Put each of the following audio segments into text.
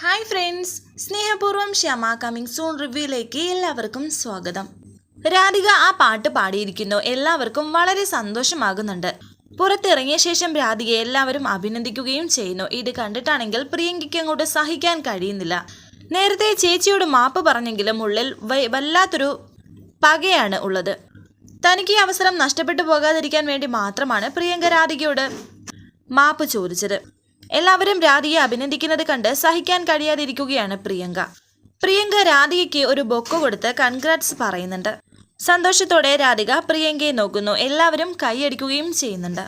Hi friends സ്നേഹപൂർവം Shyama coming soon റിവ്യൂയിലേക്ക് എല്ലാവർക്കും സ്വാഗതം. രാധിക ആ പാട്ട് പാടിയിരിക്കുന്നു. എല്ലാവർക്കും വളരെ സന്തോഷമാകുന്നുണ്ട്. പുറത്തിറങ്ങിയ ശേഷം രാധികയെ എല്ലാവരും അഭിനന്ദിക്കുകയും ചെയ്യുന്നു. ഇത് കണ്ടിട്ടാണെങ്കിൽ പ്രിയങ്കയ്ക്ക് അങ്ങോട്ട് സഹിക്കാൻ കഴിയുന്നില്ല. നേരത്തെ ചേച്ചിയോട് മാപ്പ് പറഞ്ഞെങ്കിലും ഉള്ളിൽ വല്ലാത്തൊരു പകയാണ് ഉള്ളത്. തനിക്ക് ഈ അവസരം നഷ്ടപ്പെട്ടു പോകാതിരിക്കാൻ വേണ്ടി മാത്രമാണ് പ്രിയങ്ക രാധികയോട് മാപ്പ് ചോദിച്ചത്. എല്ലാവരും രാധിയെ അഭിനന്ദിക്കുന്നത് കണ്ട് സഹിക്കാൻ കഴിയാതിരിക്കുകയാണ് പ്രിയങ്ക. പ്രിയങ്ക രാധികയ്ക്ക് ഒരു ബൊക്ക കൊടുത്ത് കൺഗ്രാറ്റ്സ് പറയുന്നുണ്ട്. സന്തോഷത്തോടെ രാധിക പ്രിയങ്കയെ നോക്കുന്നു. എല്ലാവരും കൈയടിക്കുകയും ചെയ്യുന്നുണ്ട്.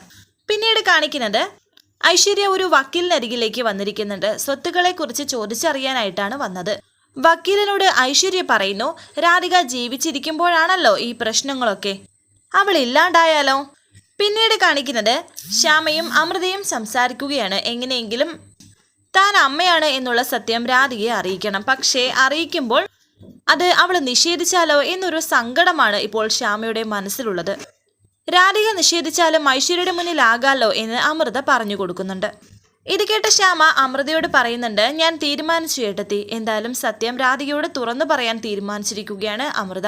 പിന്നീട് കാണിക്കുന്നത് ഐശ്വര്യ ഒരു വക്കീലിനരികിലേക്ക് വന്നിരിക്കുന്നുണ്ട്. സ്വത്തുക്കളെക്കുറിച്ച് ചോദിച്ചറിയാനായിട്ടാണ് വന്നത്. വക്കീലിനോട് ഐശ്വര്യ പറയുന്നു രാധിക ജീവിച്ചിരിക്കുമ്പോഴാണല്ലോ ഈ പ്രശ്നങ്ങളൊക്കെ. അവൾ ഇല്ലാണ്ടായാലോ? പിന്നീട് കാണിക്കുന്നത് ശ്യാമയും അമൃതയും സംസാരിക്കുകയാണ്. എങ്ങനെയെങ്കിലും താൻ അമ്മയാണ് എന്നുള്ള സത്യം രാധികയെ അറിയിക്കണം. പക്ഷേ അറിയിക്കുമ്പോൾ അത് അവൾ നിഷേധിച്ചാലോ എന്നൊരു സങ്കടമാണ് ഇപ്പോൾ ശ്യാമയുടെ മനസ്സിലുള്ളത്. രാധിക നിഷേധിച്ചാലും ഐശ്വര്യയുടെ മുന്നിലാകാലോ എന്ന് അമൃത പറഞ്ഞു കൊടുക്കുന്നുണ്ട്. ഇത് കേട്ട ശ്യാമ അമൃതയോട് പറയുന്നുണ്ട് ഞാൻ തീരുമാനിച്ചു ഏട്ടത്തി. എന്തായാലും സത്യം രാധികയോട് തുറന്നു പറയാൻ തീരുമാനിച്ചിരിക്കുകയാണ് അമൃത.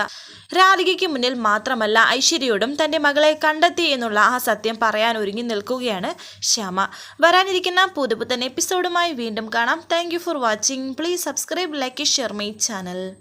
രാധികയ്ക്ക് മുന്നിൽ മാത്രമല്ല ഐശ്വര്യയോടും തന്റെ മകളെ കണ്ടെത്തി എന്നുള്ള ആ സത്യം പറയാൻ ഒരുങ്ങി നിൽക്കുകയാണ് ശ്യാമ. വരാനിരിക്കുന്ന പുതുപുത്തൻ എപ്പിസോഡുമായി വീണ്ടും കാണാം. Thank for watching please subscribe like share my channel